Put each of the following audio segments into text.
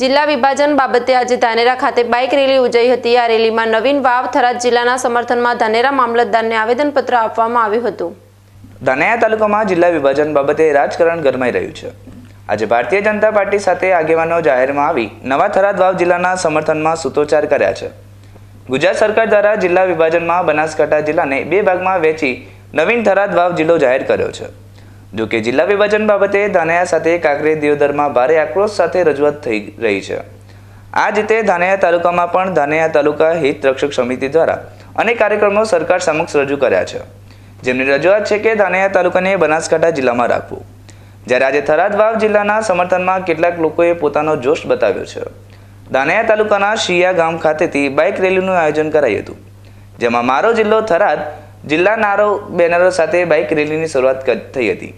જિલ્લા વિભાજન બાબતે આજે ધાનેરા ખાતે બાઇક રેલી યોજાઈ હતી. આ રેલીમાં નવીન વાવ થરાદ જિલ્લાના સમર્થનમાં ધાનેરા મામલતદારને આવેદનપત્ર આપવામાં આવ્યું હતું. ધાનેરા તાલુકામાં જિલ્લા વિભાજન બાબતે રાજકારણ ગરમાઈ રહ્યું છે. આજે ભારતીય જનતા પાર્ટી સાથે આગેવાનો જાહેરમાં આવી નવા થરાદ વાવ જિલ્લાના સમર્થનમાં સૂત્રોચ્ચાર કર્યા છે. ગુજરાત સરકાર દ્વારા જિલ્લા વિભાજનમાં બનાસકાંઠા જિલ્લાને બે ભાગમાં વહેંચી નવીન થરાદ વાવ જિલ્લો જાહેર કર્યો છે. જો કે જિલ્લા વિભાજન બાબતે ધાનેરા સાથે કાંકરેજ દેવદરમાં ભારે આક્રોશ સાથે રજૂઆત થઈ રહી છે. આ જ રીતે ધાનેરા તાલુકામાં પણ ધાનેયા તાલુકા હિત રક્ષક સમિતિ દ્વારા અનેક કાર્યક્રમો સરકાર સમક્ષ રજૂ કર્યા છે. જેમની રજૂઆત છે કે ધાનેરા તાલુકાને બનાસકાંઠા જિલ્લામાં રાખવું. જ્યારે આજે થરાદ વાવ જિલ્લાના સમર્થનમાં કેટલાક લોકોએ પોતાનો જોશ બતાવ્યો છે. ધાનેરા તાલુકાના શિયા ગામ ખાતેથી બાઇક રેલીનું આયોજન કરાયું હતું. જેમાં મારો જિલ્લો થરાદ જિલ્લા નારો બેનરો સાથે બાઇક રેલીની શરૂઆત થઈ હતી.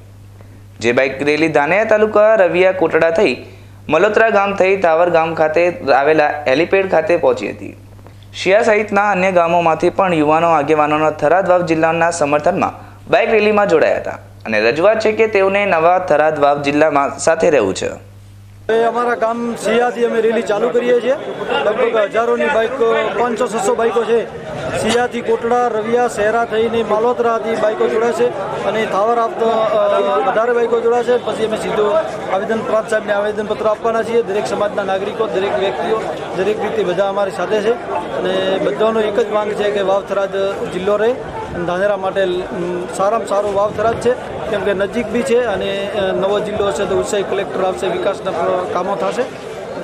જે બાઇક રેલી ધાનેરા તાલુકા રવિયા કોટડા થઈ મલોત્રા ગામ થઈ તાવર ગામ ખાતે આવેલા હેલીપેડ ખાતે પહોંચી હતી. શિયા સહિતના અન્ય ગામોમાંથી પણ યુવાનો આગેવાનોના થરાદ વાવ જિલ્લાના સમર્થનમાં બાઇક રેલીમાં જોડાયા હતા. અને રજૂઆત છે કે તેઓને નવા થરાદ વાવ જિલ્લામાં સાથે રહેવું છે. અમારા ગામ સિયાથી અમે રેલી ચાલુ કરીએ છીએ. લગભગ હજારોની બાઇક પાંચસો છસો બાઇકો છે. સિયાથી કોટડા, રવિયા શહેરા થઈને માલોતરાથી બાઇકો જોડાશે અને થાવર આપતા વધારે બાઇકો જોડાશે પછી અમે સીધું આવેદન પ્રાંત સાહેબને આવેદનપત્ર આપવાના છીએ. દરેક સમાજના નાગરિકો, દરેક વ્યક્તિઓ, દરેક રીતે બધા અમારી સાથે છે. અને બધાનો એક જ માંગ છે કે વાવથરાજ જિલ્લો રહે અને ધાનેરા માટે સારામાં સારો વાવથરાજ છે. કેમ કે નજીક બી છે અને નવો જિલ્લો છે તો ઉત્સાહી કલેક્ટર આવશે, વિકાસના કામો થશે.